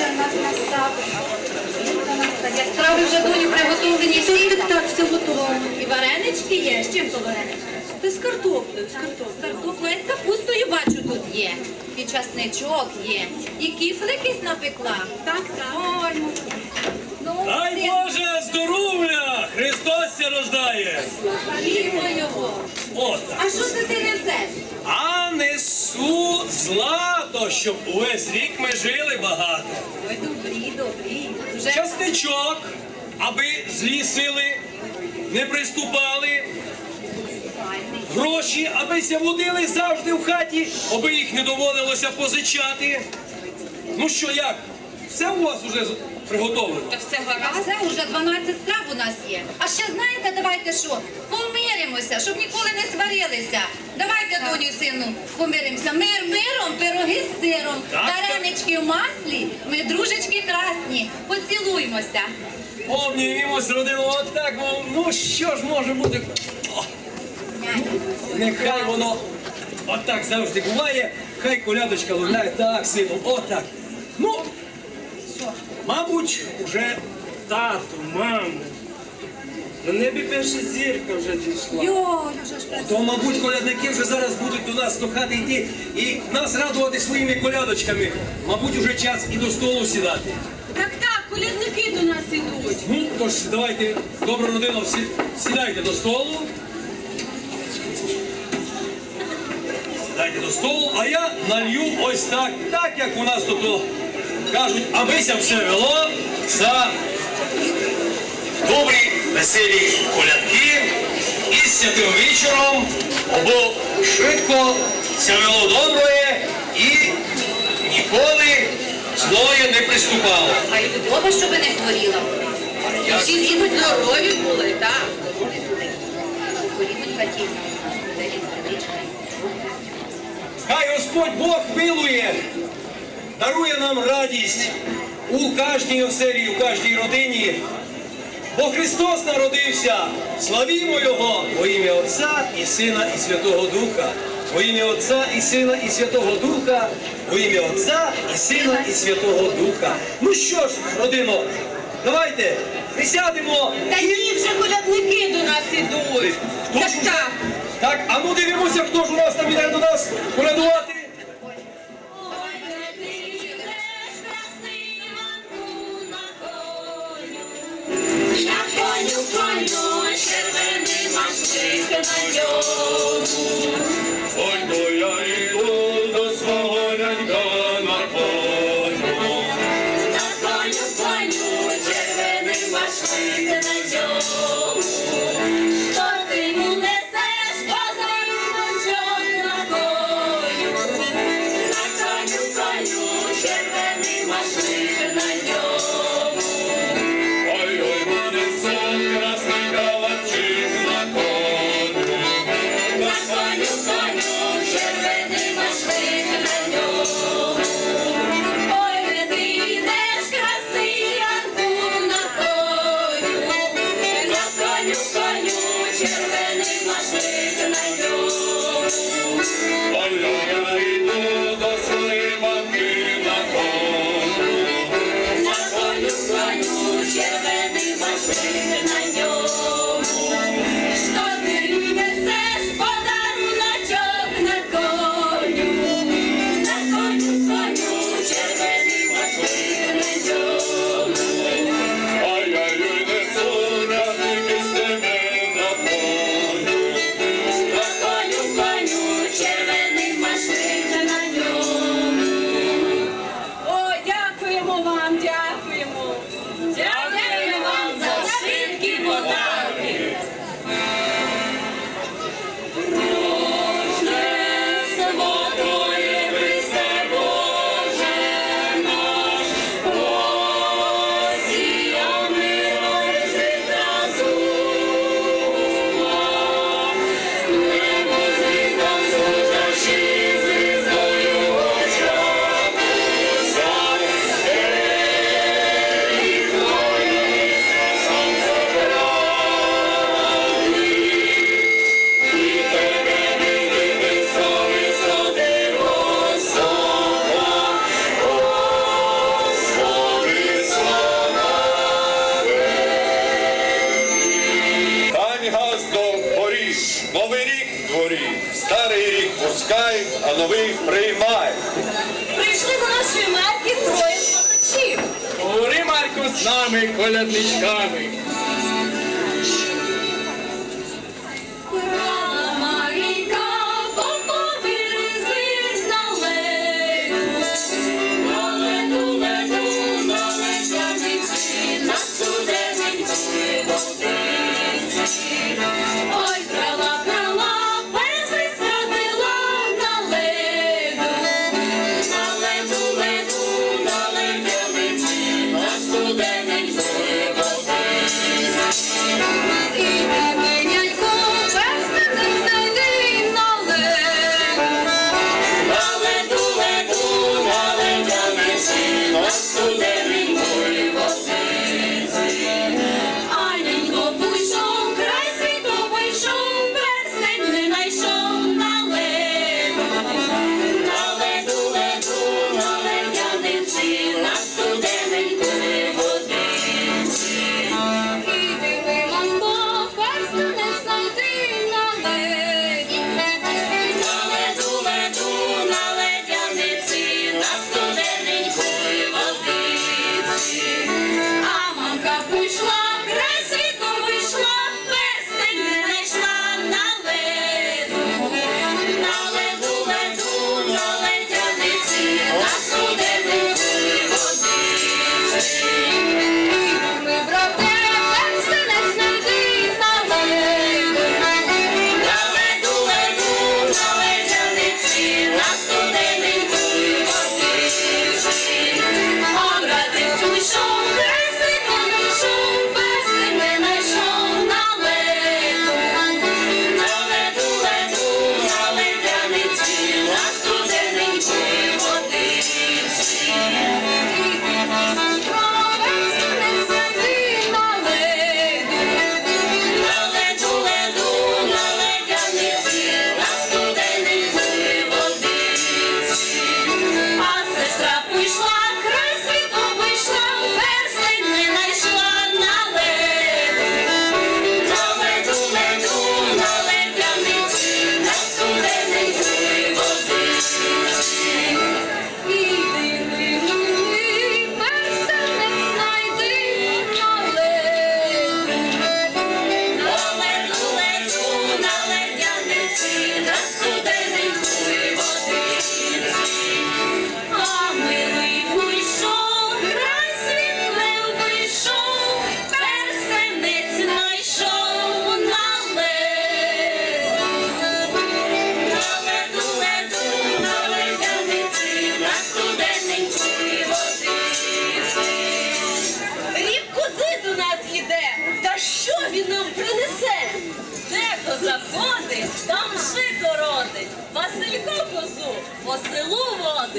вже в нас настав? Я страви вже доню приготовлені всі. Так, так, все готово. І варенички є. З чим то варенички? Та з картоплею, з картоплею. З картоплею, з капустою бачу тут є. І часничок є. І кіфл якийсь напекла. Так, так. Ой, ну, ну, Дай всі Боже здоров'я! Христос ся рождає! славімо його. От. А що це ти несеш? А несу злато, щоб увесь рік ми жили багато. Ой, добрі, добрі. Вже Частичок, аби злі сили не приступали. Гроші, аби ся водили завжди в хаті, аби їх не доводилося позичати. Ну що, як? Все у вас уже приготовлено? Та все гаразд. Це вже 12 страв у нас є. А ще знаєте, давайте що? Помиримося, щоб ніколи не сварилися. Давайте, доню, сину, помиримося. Мир миром, пироги з сиром, варенички в маслі, ми дружечки красні. Поцілуймося. Обнімімось родину, от так, ну що ж може бути? О, нехай воно отак завжди буває, хай колядочка луняє так, сину, отак. Ну, мабуть, вже Тату, мамо, на небі перша зірка вже зійшла. Йой, вже ж То, мабуть, колядники вже зараз будуть до нас до хати йти і нас радувати своїми колядочками. Мабуть, уже час і до столу сідати. Так, так, колядники до нас ідуть. Ну, тож давайте, добра родина, всі сідайте до столу. Сідайте до столу, а я налью ось так, так як у нас тут кажуть, абися все вело за добрі, веселі колядки і з святим вечором, або швидко ся вело добре і ніколи злоє не приступало. А й добре, щоб не хворіла. І всі згідуть здорові були, так. Горіть хатівна. Хай Господь Бог милує, дарує нам радість у кожній оселі, у кожній родині. Бо Христос народився, славімо Його во ім'я Отця і Сина і Святого Духа. Во ім'я Отця і Сина і Святого Духа, во ім'я Отця і Сина і Святого Духа. Ну що ж, родино, давайте присядемо. Та ні, вже колядники до нас ідуть. Хто Так, ж так. Так, а ну дивимося, хто ж у нас там іде до нас колядувати. give me my shame at least charming.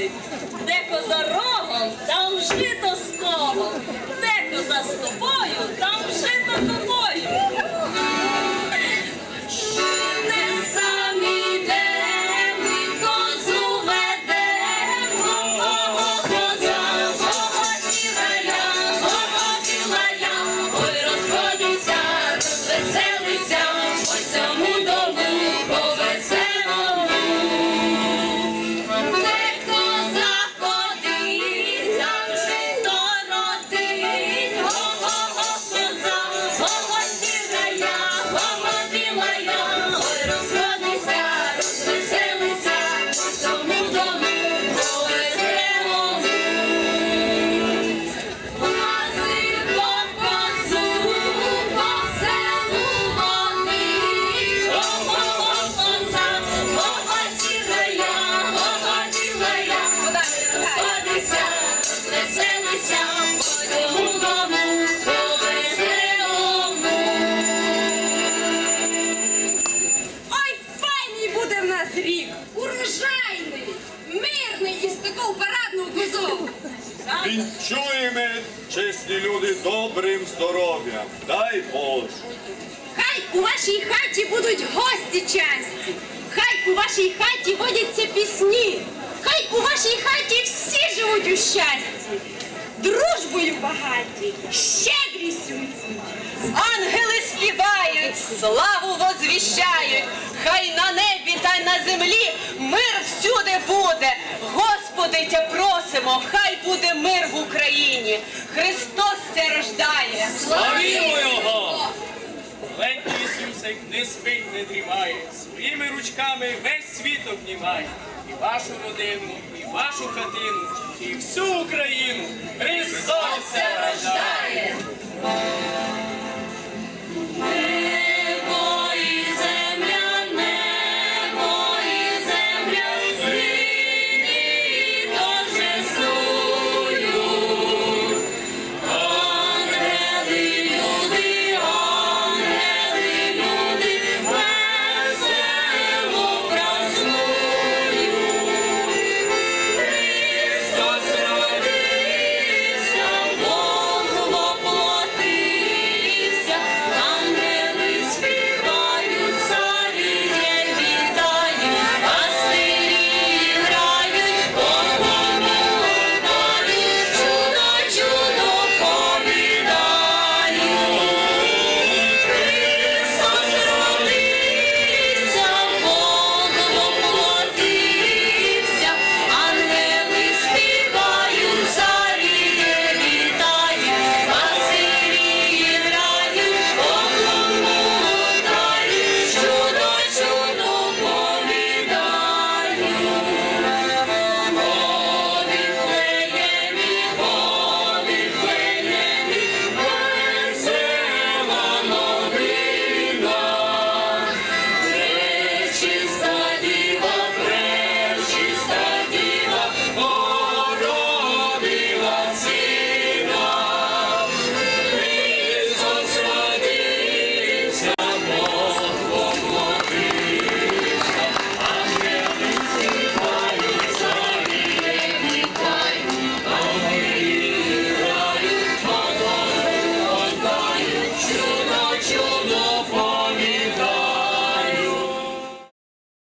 висить, де коза рогом, там жито стогом, де коза стопом. нас рік урожайний, мирний із такого парадного кузову. Вінчуємо, чесні люди, добрим здоров'ям. Дай Боже. Хай у вашій хаті будуть гості часті, хай у вашій хаті водяться пісні, хай у вашій хаті всі живуть у щасті, дружбою багаті, щедрістю. Ангели співають, славу возвіщають, хай на небі та на землі мир всюди буде. Господи, тя просимо, хай буде мир в Україні. Христос се рождає. Славімо його! Маленький Ісусик не спить, не дрімає, своїми ручками весь світ обнімає. І вашу родину, і вашу хатину, і всю Україну. Христос! се